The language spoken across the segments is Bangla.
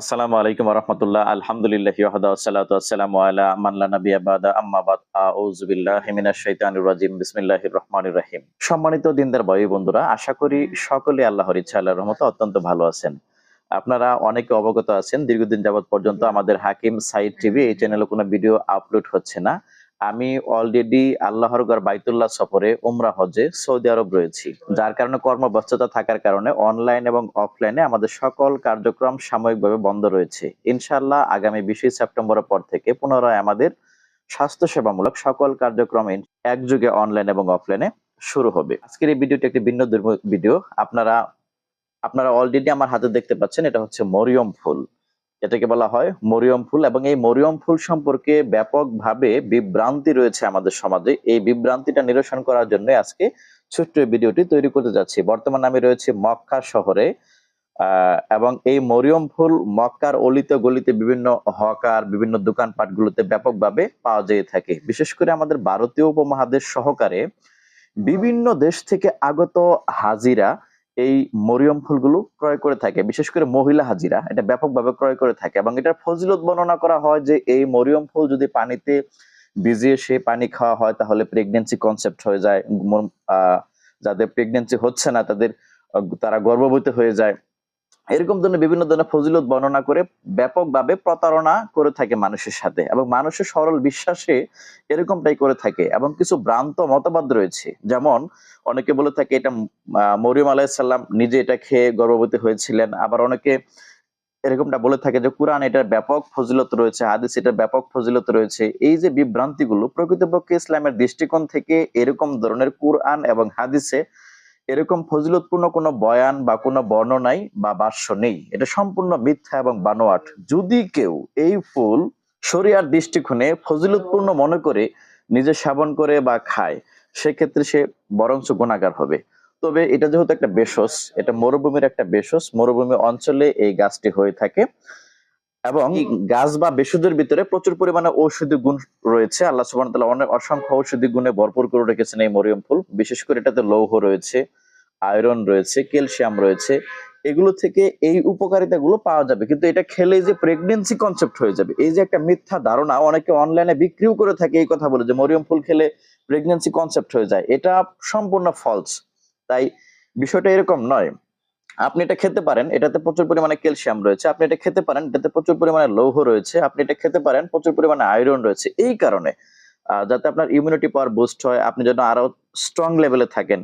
আসসালামু আলাইকুম রহমতুল্লাহ আলহামদুলিল্লাহ ওয়াহদা ওয়াসসালাতু ওয়াসসালামু আলা লা নাবিয়্যা বাদা। আম্মা বাদ। আউযু বিল্লাহি মিনাশ শাইতানির রাজিম। বিসমিল্লাহির রহমানির রহিম। সম্মানিত দিনদার ভাই বন্ধুরা, আশা করি সকলে আল্লাহর ইচ্ছা, আল্লাহর রহমতে অত্যন্ত ভালো আছেন। আপনারা অনেকে অবগত আছেন, দীর্ঘদিন যাবত পর্যন্ত আমাদের হাকিম সাইড টিভি এই চ্যানেলে কোনো ভিডিও আপলোড হচ্ছে না। আমি অলরেডি আল্লাহর ঘর বাইতুল্লাহ সফরে উমরা হজে সৌদি আরব রয়েছি। যার কারণে কর্মব্যস্ততা থাকার কারণে অনলাইন এবং অফলাইনে আমাদের সকল কার্যক্রম সাময়িকভাবে বন্ধ রয়েছে। ইনশাআল্লাহ আগামী বিশে সেপ্টেম্বরের পর থেকে পুনরায় আমাদের স্বাস্থ্যসেবামূলক সকল কার্যক্রম একযুগে অনলাইন এবং অফলাইনে শুরু হবে। আজকের এই ভিডিওটি একটি ভিন্ন ভিডিও। আপনারা আপনারা অলরেডি আমার হাতে দেখতে পাচ্ছেন, এটা হচ্ছে মরিয়ম ফুল। এটাকে বলা হয় মরিয়ম ফুল এবং এই মরিয়ম ফুল সম্পর্কে ব্যাপকভাবে বিভ্রান্তি রয়েছে আমাদের সমাজে। এই বিভ্রান্তিটা নিরসন করার জন্য আজকে ছোট্ট ভিডিওটি তৈরি করতে যাচ্ছি। বর্তমানে আমি রয়েছে মক্কা শহরে এবং এই মরিয়ম ফুল মক্কার অলিতে গলিতে বিভিন্ন হকার, বিভিন্ন দোকানপাটগুলোতে ব্যাপকভাবে পাওয়া যেয়ে থাকে। বিশেষ করে আমাদের ভারতীয় উপমহাদেশ সহকারে বিভিন্ন দেশ থেকে আগত হাজিরা এই মরিয়ম ফুলগুলো ক্রয় করে থাকে, বিশেষ করে মহিলা হাজিরা, এটা ব্যাপকভাবে ক্রয় করে থাকে এবং এটার ফজিলত বর্ণনা করা হয় যে এই মরিয়ম ফুল যদি পানিতে ভিজিয়ে সে পানি খাওয়া হয়, তাহলে প্রেগনেন্সি কনসেপ্ট হয়ে যায় যাদের প্রেগনেন্সি হচ্ছে না, তাদের তারা গর্ভবতী হয়ে যায়। এরকম ধরনের বিভিন্ন ধরনের ফজিলত বর্ণনা করে ব্যাপকভাবে প্রতারণা করে থাকে মানুষের সাথে এবং মানুষের সরল বিশ্বাসে এরকমটাই করে থাকে এবং কিছু ভ্রান্ত মতবাদ রয়েছে। যেমন অনেকে বলে থাকে এটা মরিয়ম আলাইসাল্লাম নিজে এটা খেয়ে গর্ভবতী হয়েছিলেন। আবার অনেকে এরকমটা বলে থাকে যে কোরআন এটার ব্যাপক ফজিলত রয়েছে, হাদিস এটার ব্যাপক ফজিলত রয়েছে। এই যে বিভ্রান্তিগুলো প্রকৃতপক্ষে ইসলামের দৃষ্টিকোণ থেকে এরকম ধরনের কোরআন এবং হাদিসে এরকম ফজিলতপূর্ণ কোনো বয়ান বা কোনো বর্ণনাই বা ভাষ্য নেই। এটা সম্পূর্ণ মিথ্যা এবং বানোয়াট। যদি কেউ এই ফুল শরিয়ার দৃষ্টিকোণে ফজিলতপূর্ণ মনে করে, নিজে সেবন করে বা খায়, সেক্ষেত্রে সে বরঞ্চ গুণাগার হবে। তবে এটা যেহেতু একটা বেশস এটা মরুভূমির একটা বেশস মরুভূমি অঞ্চলে এই গাছটি হয়ে থাকে। এবং গাছ বা বেশুদের ভিতরে প্রচুর পরিমাণে ঔষধি গুণ রয়েছে। আল্লাহ তাআলা অনেক অসংখ্য ঔষধি গুণে ভরপুর করে রেখেছেন এই মরিয়ম ফুল। বিশেষ করে এটাতে লৌহ রয়েছে আয়রন রয়েছে ক্যালসিয়াম রয়েছে। এগুলো থেকে এই উপকারিতাগুলো পাওয়া যাবে। কিন্তু এটা খেলে যে প্রেগনেন্সি কনসেপ্ট হয়ে যাবে এই যে একটা মিথ্যা ধারণা অনেকে অনলাইনে বিক্রিও করে থাকে এই কথা বলে যে মরিয়ম ফুল খেলে প্রেগনেন্সি কনসেপ্ট হয়ে যায়। এটা সম্পূর্ণ ফলস তাই বিষয়টা এরকম নয়। আপনি এটা খেতে পারেন, এটাতে প্রচুর পরিমাণে ক্যালসিয়াম রয়েছে, আপনি এটা খেতে পারেন, এটাতে প্রচুর পরিমাণে লৌহ রয়েছে, আপনি এটা খেতে পারেন, প্রচুর পরিমাণে আয়রন রয়েছে। এই কারণে যাতে আপনার ইমিউনিটি পাওয়ার বুস্ট হয়, আপনি যেন আরও স্ট্রং লেভেলে থাকেন,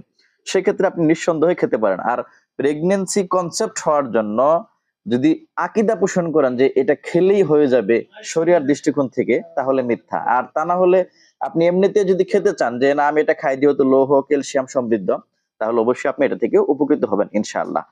সেক্ষেত্রে আপনি নিঃসন্দেহে খেতে পারেন। আর প্রেগনেন্সি কনসেপ্ট হওয়ার জন্য যদি আকিদা পোষণ করেন যে এটা খেলেই হয়ে যাবে শরিয়ার দৃষ্টিকোণ থেকে, তাহলে মিথ্যা। আর তা না হলে আপনি এমনিতে যদি খেতে চান যে, না, আমি এটা খাই দিয়ে তো লৌহ, ক্যালসিয়াম সমৃদ্ধ, তাহলে অবশ্যই আপনি এটা থেকে উপকৃত হবেন, ইনশাআল্লাহ।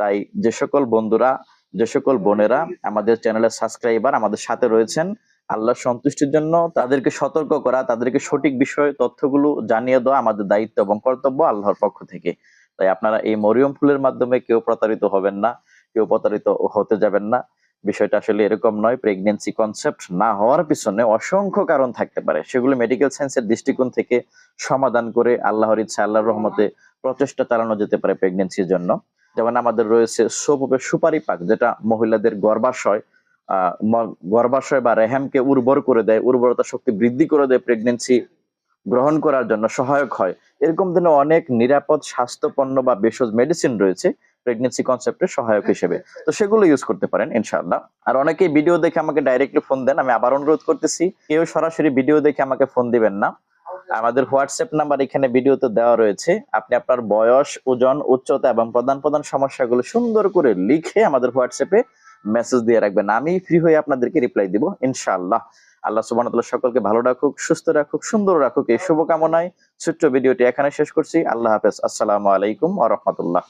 তাই যে সকল বন্ধুরা, যে সকল বোনেরা আমাদের চ্যানেলের সাবস্ক্রাইবার আমাদের সাথে রয়েছেন আল্লাহ সন্তুষ্টির জন্য তাদেরকে সতর্ক করা, তাদেরকে সঠিক বিষয়, তথ্যগুলো জানিয়ে দেওয়া আমাদের দায়িত্ব এবং কর্তব্য আল্লাহর পক্ষ থেকে। তাই আপনারা এই মরিয়ম ফুলের মাধ্যমে কেউ প্রতারিত হবেন না, কেউ প্রতারিত হতে যাবেন না। বিষয়টা আসলে এরকম নয় প্রেগনেন্সি কনসেপ্ট না হওয়ার পিছনে অসংখ্য কারণ থাকতে পারে। সেগুলো মেডিকেল সায়েন্সের দৃষ্টিকোণ থেকে সমাধান করে আল্লাহর ইচ্ছা, আল্লাহর রহমতে প্রচেষ্টা চালানো যেতে পারে প্রেগনেন্সির জন্য। যেমন আমাদের রয়েছে সোপের সুপারি পাক, যেটা মহিলাদের গর্ভাশয় গর্ভাশয় বা রেহেমকে উর্বর করে দেয়, উর্বরতা শক্তি বৃদ্ধি করে দেয় প্রেগনেন্সি গ্রহণ করার জন্য সহায়ক হয়। এরকম ধরনের অনেক নিরাপদ স্বাস্থ্যপন্ন বা ভেষজ মেডিসিন রয়েছে প্রেগনেন্সি কনসেপ্টের সহায়ক হিসেবে। তো সেগুলো ইউজ করতে পারেন, ইনশাআল্লাহ। আর অনেকেই ভিডিও দেখে আমাকে ডাইরেক্টলি ফোন দেন, আমি আবার অনুরোধ করতেছি, কেউ সরাসরি ভিডিও দেখে আমাকে ফোন দিবেন না। আমাদের হোয়াটসঅ্যাপ নাম্বার এখানে ভিডিওতে দেওয়া রয়েছে। আপনি আপনার বয়স, ওজন, উচ্চতা এবং প্রধান প্রধান সমস্যাগুলো সুন্দর করে লিখে আমাদের হোয়াটসঅ্যাপে মেসেজ দিয়ে রাখবেন। আমি ফ্রি হয়ে আপনাদেরকে রিপ্লাই দিব, ইনশাআল্লাহ। আল্লাহ সুবহানাহু সকলকে ভালো রাখুক, সুস্থ রাখুক, সুন্দর রাখুক। এই শুভকামনায় ছোট্ট ভিডিওটি এখানে শেষ করছি। আল্লাহ হাফেজ। আসসালামু আলাইকুম আ রাহমাতুল্লাহ।